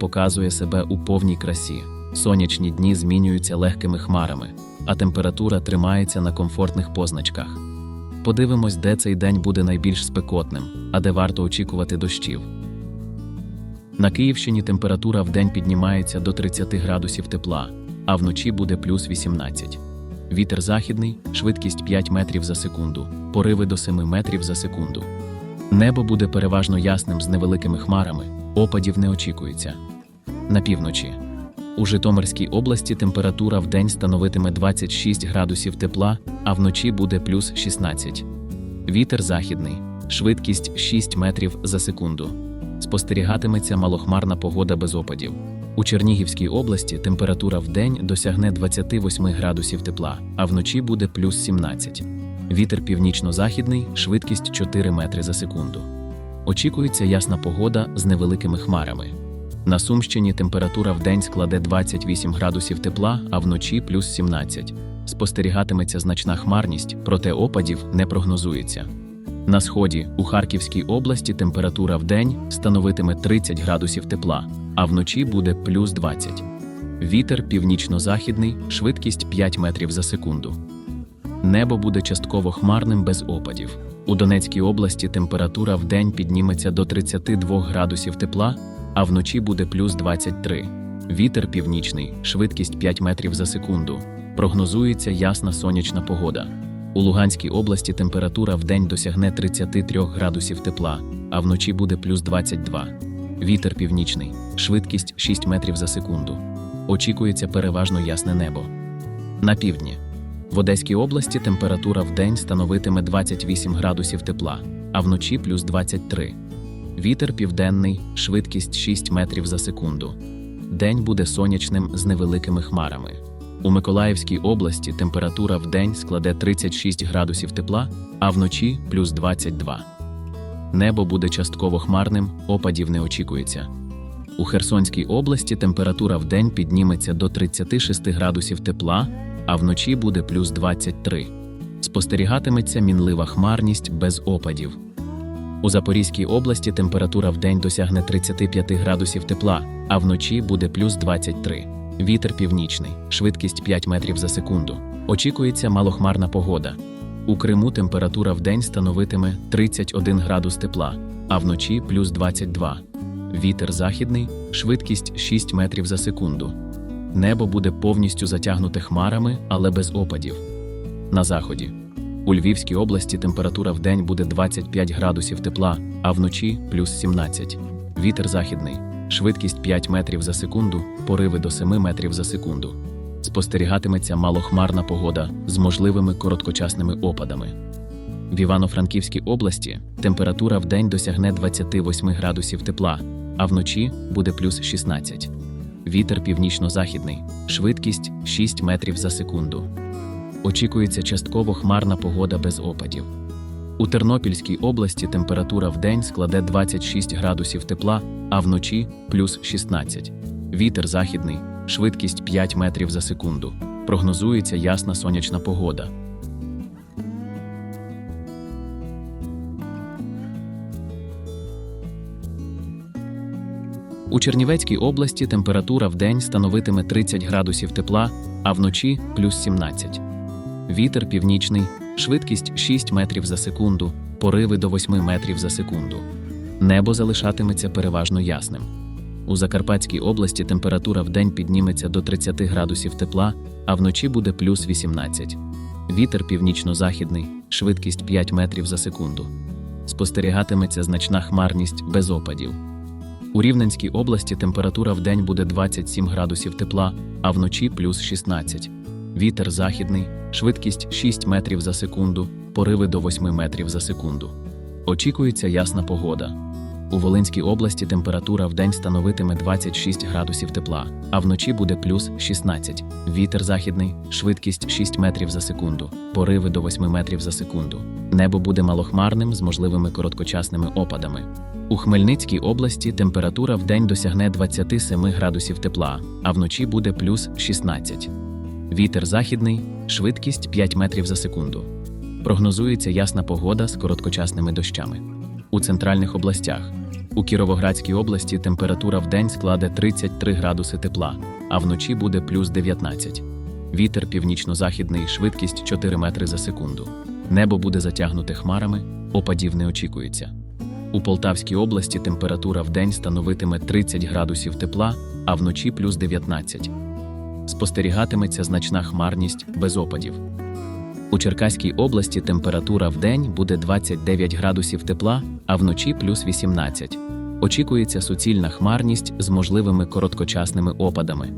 показує себе у повній красі. Сонячні дні змінюються легкими хмарами, а температура тримається на комфортних позначках. Подивимось, де цей день буде найбільш спекотним, а де варто очікувати дощів. На Київщині температура вдень піднімається до 30 градусів тепла, а вночі буде плюс 18. Вітер західний, швидкість 5 метрів за секунду, пориви до 7 метрів за секунду. Небо буде переважно ясним з невеликими хмарами, опадів не очікується. На півночі. У Житомирській області температура вдень становитиме 26 градусів тепла, а вночі буде плюс 16. Вітер західний, швидкість 6 метрів за секунду. Спостерігатиметься малохмарна погода без опадів. У Чернігівській області температура вдень досягне 28 градусів тепла, а вночі буде плюс 17. Вітер північно-західний, швидкість 4 метри за секунду. Очікується ясна погода з невеликими хмарами. На Сумщині температура вдень складе 28 градусів тепла, а вночі плюс 17. Спостерігатиметься значна хмарність, проте опадів не прогнозується. На сході у Харківській області температура вдень становитиме 30 градусів тепла, а вночі буде плюс 20. Вітер північно-західний, швидкість 5 метрів за секунду. Небо буде частково хмарним без опадів. У Донецькій області температура вдень підніметься до 32 градусів тепла, а вночі буде плюс 23. Вітер північний, швидкість 5 метрів за секунду. Прогнозується ясна сонячна погода. У Луганській області температура вдень досягне 33 градусів тепла, а вночі буде плюс 22. Вітер північний, швидкість 6 метрів за секунду. Очікується переважно ясне небо. На півдні. В Одеській області температура вдень становитиме 28 градусів тепла, а вночі плюс 23. Вітер південний, швидкість 6 метрів за секунду. День буде сонячним з невеликими хмарами. У Миколаївській області температура вдень складе 36 градусів тепла, а вночі плюс 22. Небо буде частково хмарним, опадів не очікується. У Херсонській області температура вдень підніметься до 36 градусів тепла, а вночі буде плюс 23. Спостерігатиметься мінлива хмарність без опадів. У Запорізькій області температура вдень досягне 35 градусів тепла, а вночі буде плюс 23. Вітер північний, швидкість 5 метрів за секунду. Очікується малохмарна погода. У Криму температура вдень становитиме 31 градус тепла, а вночі плюс 22. Вітер західний, швидкість 6 метрів за секунду. Небо буде повністю затягнуте хмарами, але без опадів. На заході. У Львівській області температура вдень буде 25 градусів тепла, а вночі плюс 17. Вітер західний, швидкість 5 метрів за секунду, пориви до 7 метрів за секунду. Спостерігатиметься малохмарна погода з можливими короткочасними опадами. В Івано-Франківській області температура вдень досягне 28 градусів тепла, а вночі буде плюс 16. Вітер північно-західний, швидкість 6 метрів за секунду. Очікується частково хмарна погода без опадів. У Тернопільській області температура вдень складе 26 градусів тепла, а вночі плюс 16. Вітер західний, швидкість 5 метрів за секунду. Прогнозується ясна сонячна погода. У Чернівецькій області температура вдень становитиме 30 градусів тепла, а вночі плюс 17. Вітер північний, швидкість 6 метрів за секунду, пориви до 8 метрів за секунду. Небо залишатиметься переважно ясним. У Закарпатській області температура вдень підніметься до 30 градусів тепла, а вночі буде плюс 18. Вітер північно-західний, швидкість 5 метрів за секунду. Спостерігатиметься значна хмарність без опадів. У Рівненській області температура вдень буде 27 градусів тепла, а вночі плюс 16. Вітер західний, швидкість 6 метрів за секунду, пориви до 8 метрів за секунду. Очікується ясна погода. У Волинській області температура вдень становитиме 26 градусів тепла, а вночі буде плюс 16. Вітер західний, швидкість 6 метрів за секунду, пориви до 8 метрів за секунду. Небо буде малохмарним з можливими короткочасними опадами. У Хмельницькій області температура вдень досягне 27 градусів тепла, а вночі буде плюс 16. Вітер західний, швидкість 5 метрів за секунду. Прогнозується ясна погода з короткочасними дощами. У центральних областях. У Кіровоградській області температура в день складе 33 градуси тепла, а вночі буде плюс 19. Вітер північно-західний, швидкість 4 метри за секунду. Небо буде затягнуте хмарами, опадів не очікується. У Полтавській області температура в день становитиме 30 градусів тепла, а вночі плюс 19. Спостерігатиметься значна хмарність без опадів. У Черкаській області температура в день буде 29 градусів тепла, а вночі плюс 18. Очікується суцільна хмарність з можливими короткочасними опадами.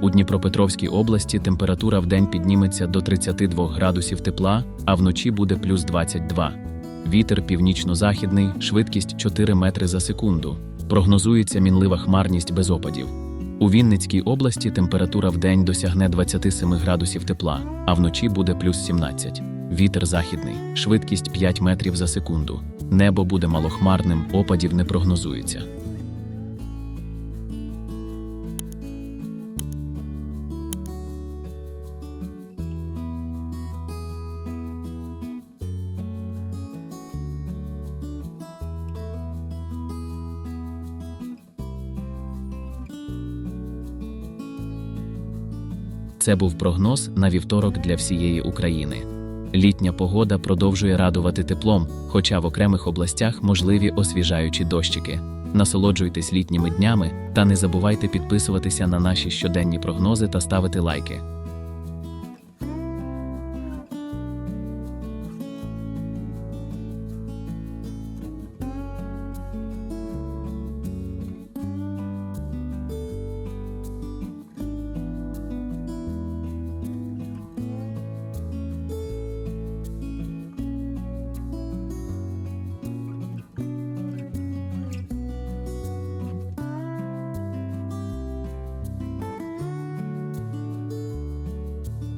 У Дніпропетровській області температура в день підніметься до 32 градусів тепла, а вночі буде плюс 22. Вітер північно-західний, швидкість 4 метри за секунду. Прогнозується мінлива хмарність без опадів. У Вінницькій області температура в день досягне 27 градусів тепла, а вночі буде плюс 17. Вітер західний, швидкість 5 метрів за секунду. Небо буде малохмарним, опадів не прогнозується. Це був прогноз на вівторок для всієї України. Літня погода продовжує радувати теплом, хоча в окремих областях можливі освіжаючі дощики. Насолоджуйтесь літніми днями та не забувайте підписуватися на наші щоденні прогнози та ставити лайки.